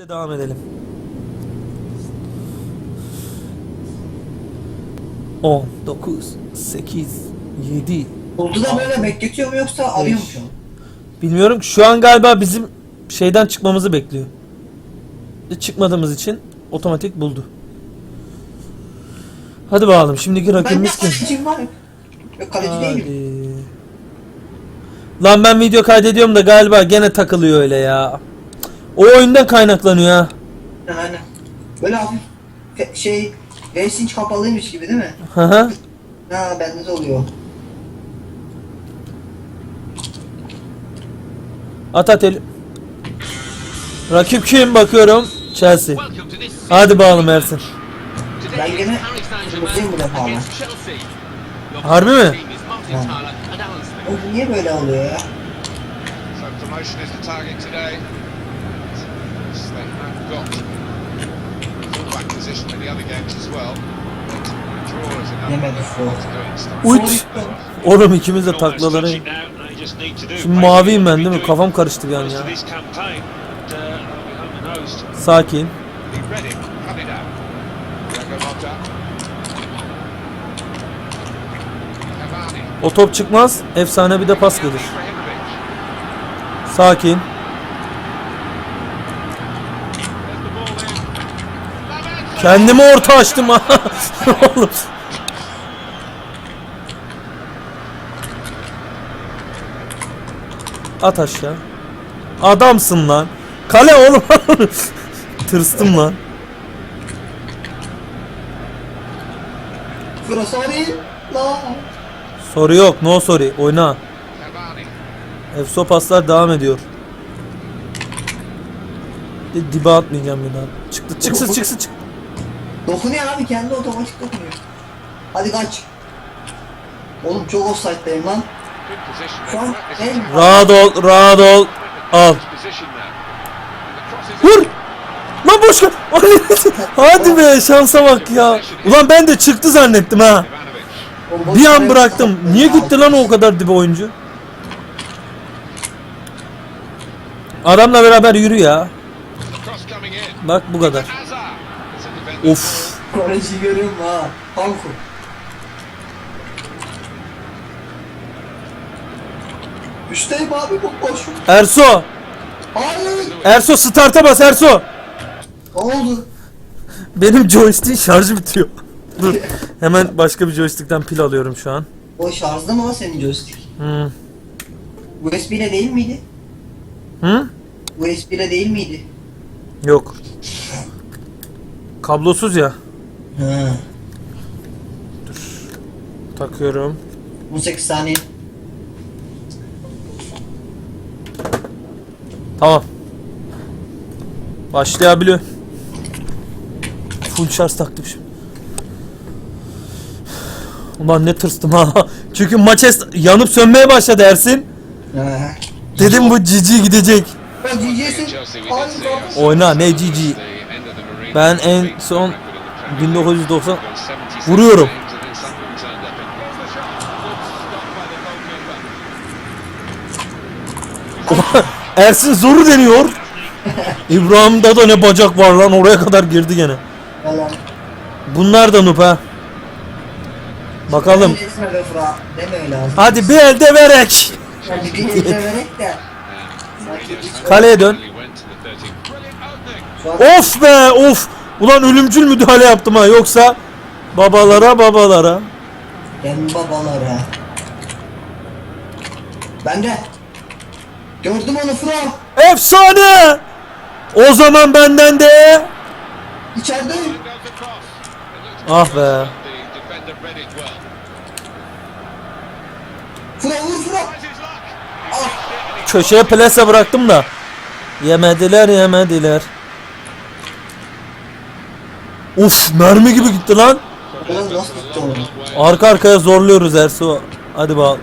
Öyle devam edelim. 10, 9, 8, 7. Oldu da böyle bekletiyor mu yoksa arıyor mu şu an? Bilmiyorum ki şu an galiba bizim şeyden çıkmamızı bekliyor. Çıkmadığımız için otomatik buldu. Hadi bakalım şimdiki rakibimiz kim? kaleciyim var. Yok kaleci değilim. Hadi. Lan ben video kaydediyorum da galiba gene takılıyor öyle ya. O oyundan kaynaklanıyor ha. Aynen. Böyle hafif fe- şey racing kapalıymış gibi değil mi? Hı hı. Ha bende de oluyor. At at el. Rakip kim bakıyorum? Chelsea. Hadi bakalım Ersin. Ben gene kırmızıyım bu defa ama. Harbi mi? O niye böyle oluyor ya? So promotion is the target today. Got fullback position in the other games as well. Uç. Oğlum ikimiz de taklaları. Şimdi maviyim ben değil mi? Kafam karıştı bir an ya. Sakin. Motta. Cavani. O top çıkmaz. Efsane bir de pas gelir. Sakin. Kendimi orta açtım ha. Oğlum. At aşağı. Adamsın lan. Kale oğlum. Tırstım lan. Frosari la. Soru yok. No sorry. Oyna. Efso paslar devam ediyor. Dibe atmayacağım bir daha. Çıktı. Çıksın çıksın çık. Dokunuyor abi kendi otomatik dokunuyor. Hadi kaç. Oğlum çok offside'dayım lan. Şu an en Rahat ol. Rahat ol. Al. Vur. Lan boş ver. Hadi be şansa bak ya. Ulan ben de çıktı zannettim ha. Bir an bıraktım. Niye gitti lan o kadar dibe oyuncu? Adamla beraber yürü ya. Bak bu kadar. Of. Koleji görüyorum ha. Hanko. Üçteyim abi bu boş. Erso. Hayır. Erso starta bas Erso. Ne oldu? Benim joystick'in şarjı bitiyor. Dur. Hemen başka bir joystick'ten pil alıyorum şu an. O şarjda mı lan senin joystick? Hı. USB ile değil miydi? Hı? USB ile değil miydi? Yok. Kablosuz ya. Hı. Takıyorum. 18 saniye. Tamam. Başlayabiliyor. Full şarj taktım şimdi. Ulan ne tırstım ha. Çünkü maç es- yanıp sönmeye başladı Ersin. Hı. Dedim bu cici gidecek. Ben GG'sin. Oyna, ne Saturday, Ben en son record in the Premier League. 1990 Gone 76 vuruyorum. Ersin zoru deniyor. İbrahim'de da ne bacak var lan oraya kadar girdi gene. Bunlar da noob ha. Bakalım. Hadi bir elde verek. Kaleye dön. He went to the 13. Brilliant opening. Şu an Of be of. Ulan ölümcül müdahale yaptım ha yoksa babalara babalara. Dem babalara. Ben de. Gördüm onu Fıra. Efsane. O zaman benden de. İçerideyim. Ah be. the defender read it well. Fıra vur Fıra. Tries his luck. Köşeye plase bıraktım da. Yemediler yemediler. Uf mermi gibi gitti lan. Biraz nasıl gitti onu? Arka arkaya zorluyoruz Ersu. Hadi bak.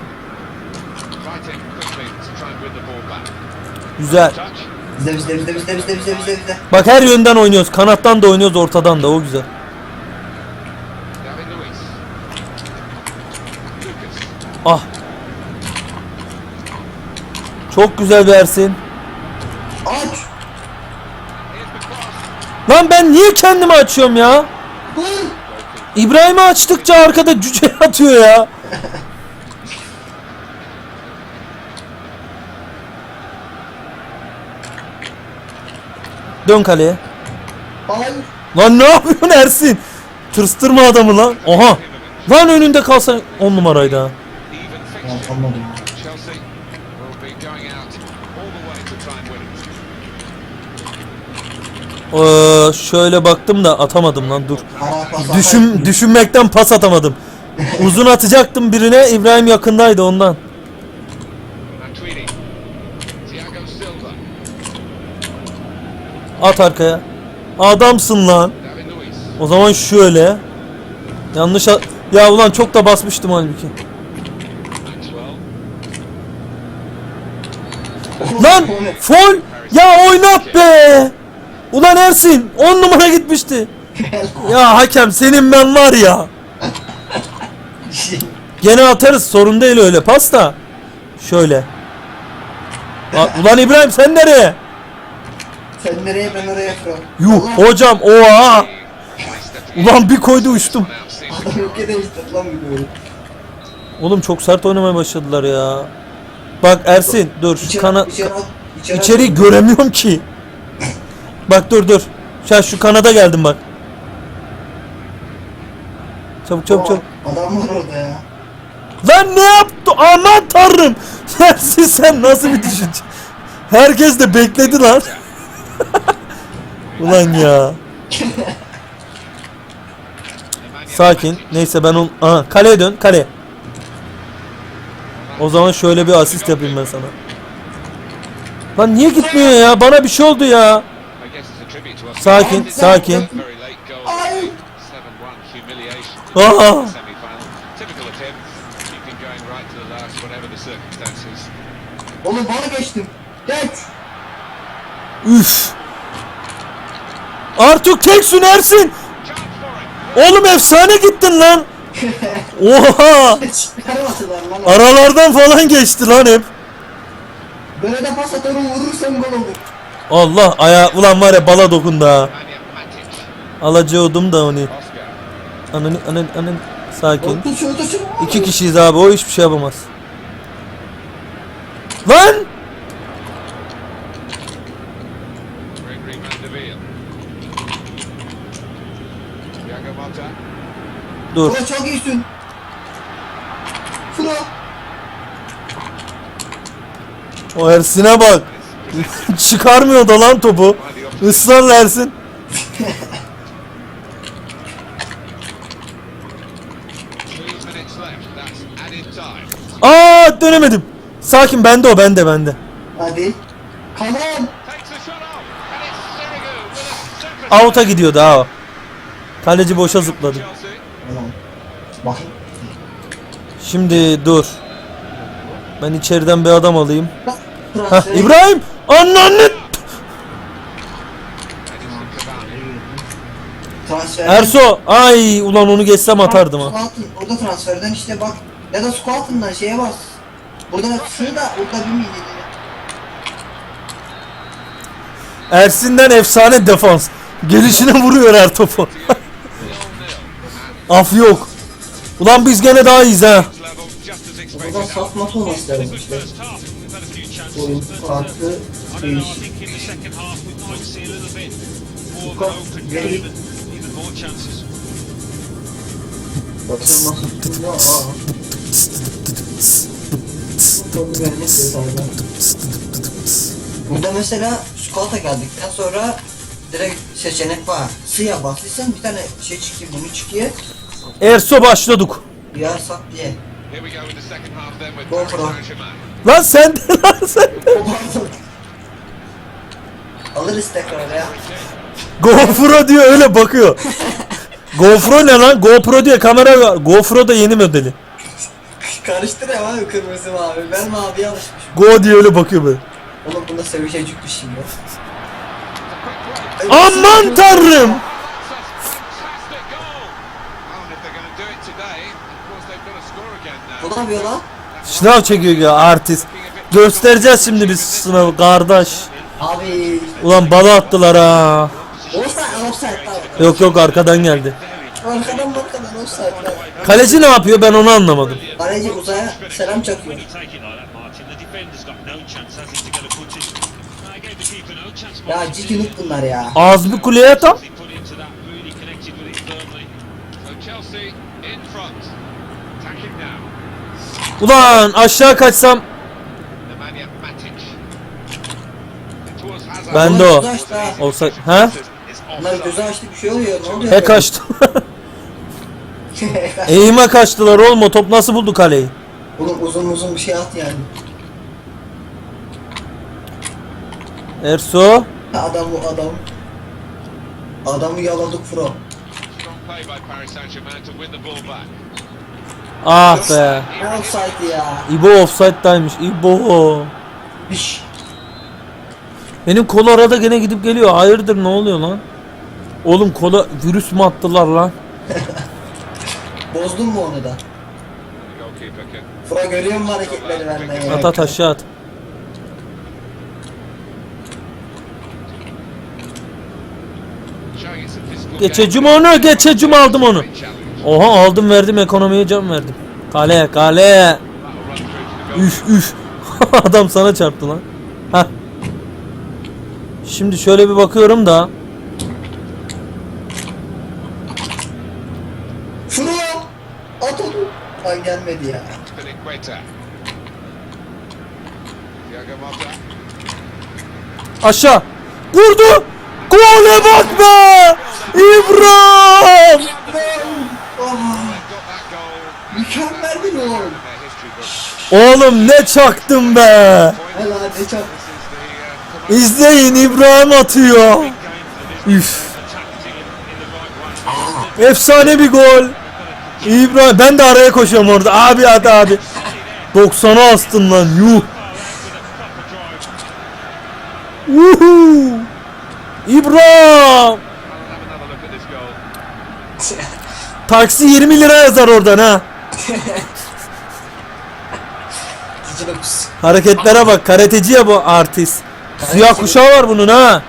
Güzel. Bizde bizde bizde bizde bizde bizde bizde bizde. Bak her yönden oynuyoruz. Kanattan da oynuyoruz, ortadan da. O güzel. Ah. Çok güzel bir Lan ben niye kendimi açıyorum ya? İbrahim'i açtıkça arkada cüce atıyor ya. Dön kaleye. Hayır. Lan ne yapıyorsun Ersin? Tırstırma adamı lan. Oha. Lan önünde kalsa on numaraydı ha. Anlamadım Ee, şöyle baktım da atamadım lan dur. Düşün, düşünmekten pas atamadım. Uzun atacaktım birine İbrahim yakındaydı ondan. At arkaya. Adamsın lan. O zaman şöyle. Yanlış a- Ya ulan çok da basmıştım halbuki. Lan fol. Ya oynat be. Ulan Ersin 10 numara gitmişti. Ya hakem senin ben var ya. Gene atarız sorun değil öyle pas da. Şöyle. Ulan İbrahim sen nereye? Sen nereye ben oraya kral. Yuh hocam oha. Ulan bir koydu uçtum. Adam yok edemiştir lan bir böyle. Oğlum çok sert oynamaya başladılar ya. Bak Ersin dur şu İçeri, kana içeri, göremiyorum ki. Bak dur dur. Şu şu kanada geldim bak. Çabuk çabuk çabuk. Adam var orada ya. Lan ne yaptı? Aman tanrım. Ersin sen nasıl bir düşünce? Herkes de bekledi lan. Ulan ya. Sakin. Neyse ben on... Aha kaleye dön kale. O zaman şöyle bir asist yapayım ben sana. Lan niye gitmiyor ya? Bana bir şey oldu ya. Sakin, sakin. Late goal. Ay. 7-1 humiliation. Aa. Semi-final. Typical of him. Keeping going right to the last, whatever the circumstances. Oğlum bana geçtim. Geç. Üf. Artık tek sünersin. Oğlum efsane gittin lan. Oha. Aralardan falan geçti lan hep. Böyle de pas atarım vurursam gol olur. Allah aya ulan var ya bala dokundu ha. Alacıyordum da onu. Ananı ananı ananı. Sakin. İki kişiyiz abi o hiçbir şey yapamaz. Lan! Dur. Fıra çok iyisin. Fıra. O Ersin'e bak. Çıkarmıyor da lan topu. Israrla Ersin. Three minutes left. That's added time. Aa dönemedim. Sakin bende o bende bende. Hadi. Kalan. Out'a gidiyordu ha o. Kaleci boşa zıpladı. Bak. Şimdi dur. Ben içeriden bir adam alayım. Hah. İbrahim! Ananı! Transfer. Erso! Ay ulan onu geçsem atardım ha. Squat'ın, orada transferden işte bak. Ya da squat'ından şeye bas. Burada şunu da orada bir miydi? Ersin'den efsane defans. Gelişine vuruyor her topu. Af yok. Ulan biz gene daha iyiyiz ha. Level just as expected. Burada saf mat olması lazım işte. Oyun farklı I don't know, I değişik. think in the second half we might see a little bit more of Got game. Aa. Vermek. Burada mesela squat'a geldikten sonra direkt seçenek var. Siyah bastıysan bir tane şey çıkıyor bunu çıkıyor. Erso başladık. Ya sak diye. Lan sen de lan sen de. Alırız tekrar ya. GoPro diyor öyle bakıyor. GoPro ne lan? GoPro diye kamera var. GoPro da yeni modeli. Karıştır ya abi kırmızı mavi. Ben maviye alışmışım. Go diye öyle bakıyor böyle. Oğlum bunda bir şey yok. Aman tanrım. Bu ne yapıyor lan? Sınav çekiyor ya artist. Göstereceğiz şimdi biz sınavı kardeş. Abi. Ulan bala attılar ha. Offside, offside. Tamam. Yok yok arkadan geldi. Arkadan arkadan offside. Kaleci ne yapıyor ben onu anlamadım. Kaleci uzaya selam çakıyor. Ya ciddi noob bunlar ya. Ağız bir kuleye tam. Ulan aşağı kaçsam. Ben de o. Gözü açtı ha. Olsa ha? Bunlar gözü açtı bir şey oluyor. Ne oluyor? He kaçtı. Eğime kaçtılar oğlum o top nasıl buldu kaleyi? Oğlum uzun uzun bir şey at yani. Erso. Adam bu adam. Adamı yaladık fro. Ah be. Offside ya. İbo offside'daymış. İbo. Biş. Benim kola arada gene gidip geliyor. Hayırdır ne oluyor lan? Oğlum kola virüs mü attılar lan? Bozdun mu onu da? Fro görüyor musun hareketleri benden? At at aşağı at. Geçecim onu, geçecim aldım onu. Oha aldım verdim ekonomiye can verdim. Kale kale. Üf üf. Adam sana çarptı lan. Şimdi şöyle bir bakıyorum da. Fro! At onu. Ay gelmedi ya. Aşağı. Vurdu. Gole bak be. İbrahim. Mükemmel bir gol. Oğlum ne çaktım be. Helal ne çak. This is the uh, İzleyin İbrahim atıyor. Üf. Efsane bir gol. İbrahim ben de araya koşuyorum orada. Abi hadi abi. 90'a astın lan yuh. Uhu. İbrahim. Taksi 20 lira yazar oradan ha. Hareketlere bak. Karateci ya bu artist. Siyah kuşağı var bunun ha.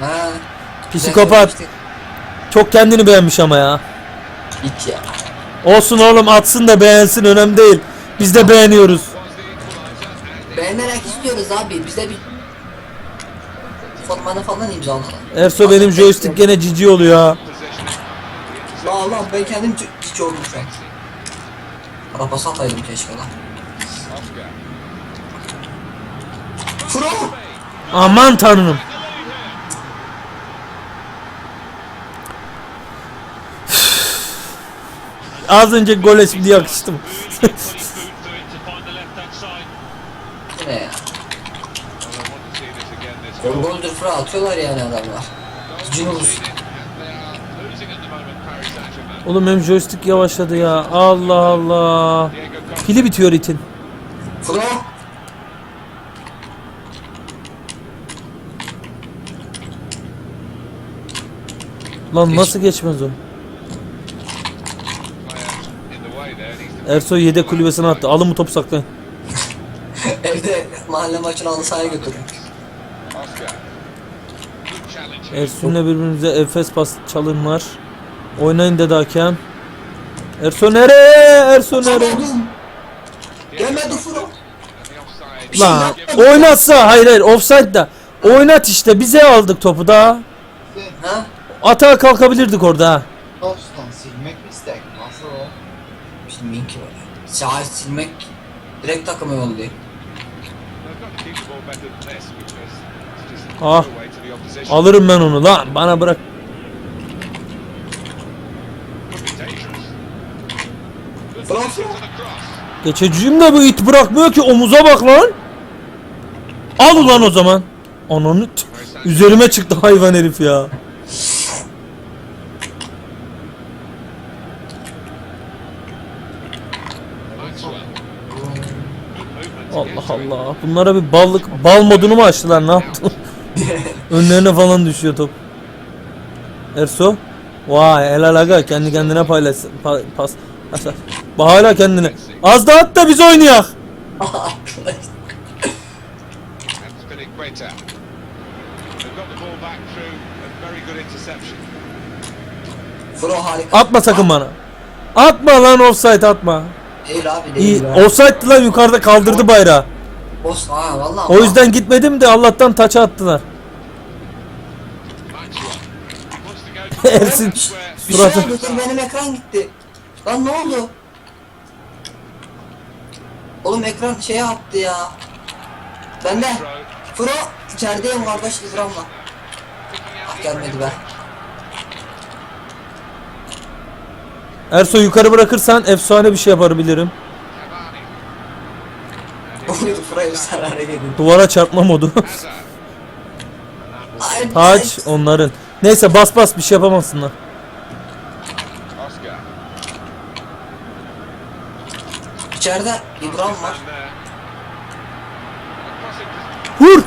Ha. Psikopat. Çok kendini beğenmiş ama ya. Hiç ya. Olsun oğlum atsın da beğensin önemli değil. Biz de beğeniyoruz. Beğenerek istiyoruz abi. Bize bir formanı falan imzala. Erso benim joystick gene cici oluyor ha. La lan ben kendim cici oldum şu an. Araba sataydım keşke lan. Fro! Aman tanrım. Az önce gole şimdi yakıştım. Gol goldür Fro atıyorlar yani adamlar. Saint-Germain. Oğlum benim joystick yavaşladı ya. Allah Allah. Pili bitiyor itin. Fro! Lan nasıl geçmez o? Ersoy yedek kulübesine attı. Alın bu topu saklayın. Evde mahalle maçını halı sahaya challenge. Ersun'la birbirimize enfes pas çalınlar. Oynayın dedi hakem. Erso nereye? Erso nereye? Gelmedi the offside. Lan oynatsa hayır hayır offside da. Oynat işte bize aldık topu da. Ha? Atağa kalkabilirdik orada ha. Dosttan silmek mi istek? Nasıl o? Bilmiyorum ki böyle. Sahayı silmek direkt takıma yolluyor. Ah. Alırım ben onu lan bana bırak. Geçeceğim de bu it bırakmıyor ki omuza bak lan. Al ulan o zaman. Ananı üzerime çıktı hayvan herif ya. Allah. Bunlara bir ballık bal modunu mu açtılar ne yaptı? Önlerine falan düşüyor top. Erso. Vay helal aga kendi kendine paylaş pa- pas. pas- Bak hala kendine. Az da at da biz oynayak. Atma sakın bana. Atma lan offside atma. Değil abi değil. İyi. lan yukarıda kaldırdı bayrağı. Os ha valla. O yüzden gitmedim de Allah'tan taça attılar. Ersin Bir şey suratı. benim ekran gitti. Lan ne oldu? Oğlum ekran şeye attı ya. Ben de. Fro içerideyim kardeş İbrahim'le. Ah gelmedi be. Erso yukarı bırakırsan efsane bir şey yapabilirim. Oydu Fro'ya zarar edin. Duvara çarpma modu. Taç onların. Neyse bas bas bir şey yapamazsınlar. Oscar. İçeride İbrahim var. Vur!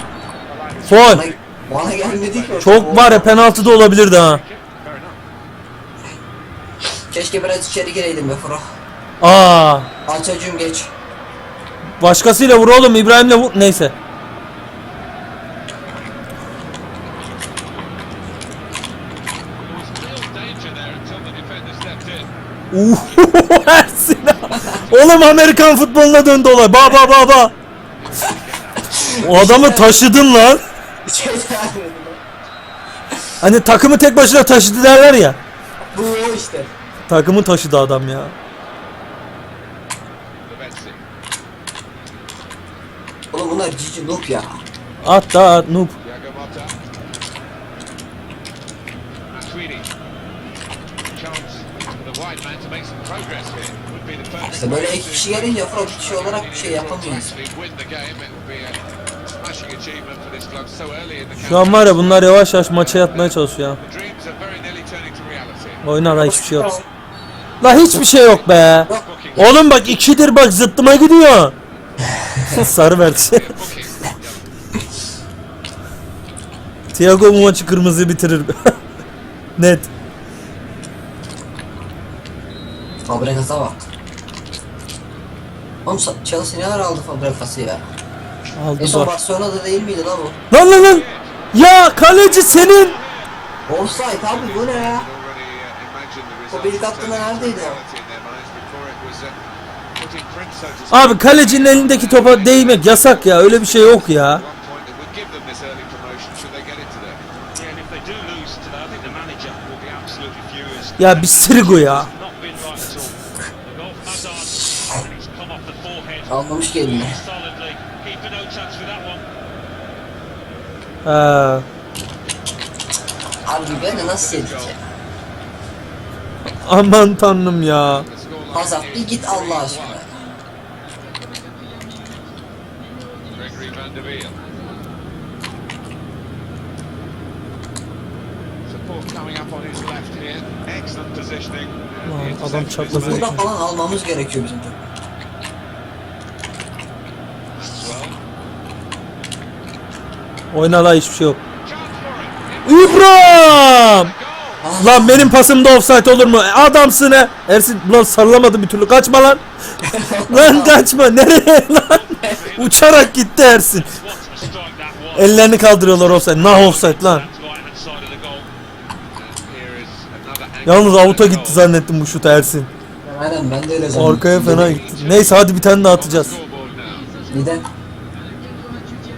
Faul. Bana, bana gelmedi ki o. Çok var ya penaltı da olabilirdi ha. Keşke biraz içeri gireydim be Fro. Aa. Alçacığım geç. Başkasıyla vur oğlum İbrahim'le vur. Neyse. Ersin. Oğlum Amerikan futboluna döndü olay. Ba ba ba ba. O adamı taşıdın lan. Hani takımı tek başına taşıdı derler ya. Bu işte. Takımı taşıdı adam ya. Levetsi. Oğlum bunlar cici noob ya. At da at noob. İşte böyle to- kişi gelince bir kişi olarak bir şey yapamıyoruz. Şu an var ya bunlar yavaş yavaş maça yatmaya çalışıyor. Oynar ha hiçbir şey yok. La hiçbir şey yok be. Oğlum bak ikidir bak zıttıma gidiyor. Sarı verdi. Thiago bu maçı kırmızı bitirir. Net. Fabregas'a bak. Oğlum Sa- Chelsea neler aldı Fabregas'ı ya? En Aldı son bak. Barcelona'da değil miydi lan bu? Lan lan lan. Ya kaleci senin. Offside abi bu ne ya? Uh, O bir to neredeydi Abi kalecinin elindeki topa değmek yasak ya. Öyle bir şey yok ya. Ya bir sırgo ya. Almamış kendini. Ha. Abi beni nasıl yedik ya? Aman tanrım ya. İs bir git Allah aşkına. The adam made. Burada falan almamız gerekiyor bizim. Maxwell. Oyna la hiçbir şey yok. İbrahim! Goal. Lan benim pasımda offside olur mu? Adamsın he. Ersin lan sallamadı bir türlü. Kaçma lan. lan kaçma. Nereye lan? Uçarak gitti Ersin. Ellerini kaldırıyorlar offside. Nah offside lan. Yalnız avuta gitti zannettim bu şut Ersin. Aynen ben de öyle zannettim. Arkaya fena gitti. Neyse hadi bir tane daha atacağız. Neden?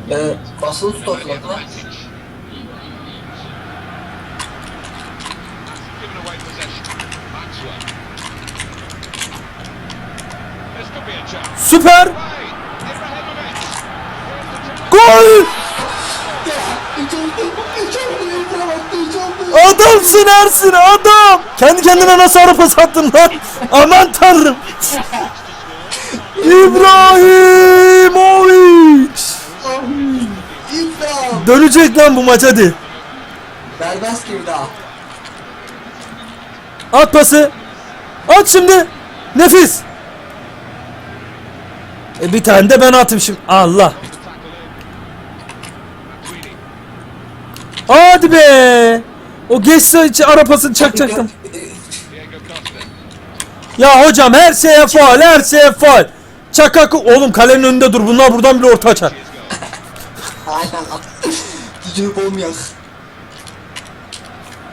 Ee, basılı tut ortalıkla. advantage. Giving Adamsın Ersin adam. Kendi kendine nasıl ara pas attın lan? Aman tanrım. İbrahimovic. İbrahim. Dönecek lan bu maç hadi. Serbest gibi daha. At pası. At şimdi. Nefis. E bir tane de ben atayım şimdi. Allah. Hadi be. O geçse hiç ara pasını çakacaktım. Ya hocam her şeye faul, her şeye faul. Çakak oğlum kalenin önünde dur. Bunlar buradan bile orta açar. Aynen. Gücünü olmayak.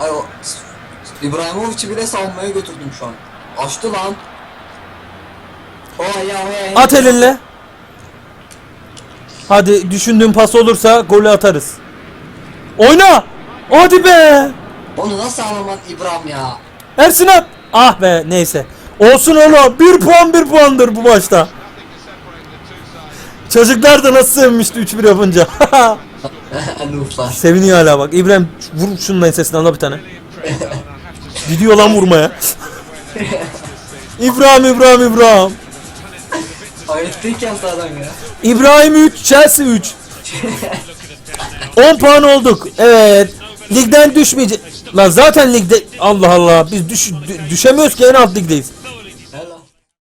Ay o İbrahimovic'i bile savunmaya götürdüm şu an. Açtı lan. O ya o ya. At elinle. Hadi düşündüğün pas olursa golü atarız. Oyna. Hadi be. Onu nasıl anlamak İbrahim ya? Ersin at. Ah be neyse. Olsun oğlum. Bir puan bir puandır bu maçta. Çocuklar da nasıl sevmişti 3-1 yapınca. Seviniyor hala bak. İbrahim vur şunun ensesine al bir tane. Gidiyor lan vurmaya. İbrahim İbrahim İbrahim. Hayretlik yaptı adam ya. İbrahim 3, Chelsea 3. 10 puan olduk. Evet. Ligden düşmeyecek. Lan zaten ligde Allah Allah biz düş, dü- düşemiyoruz ki en alt ligdeyiz.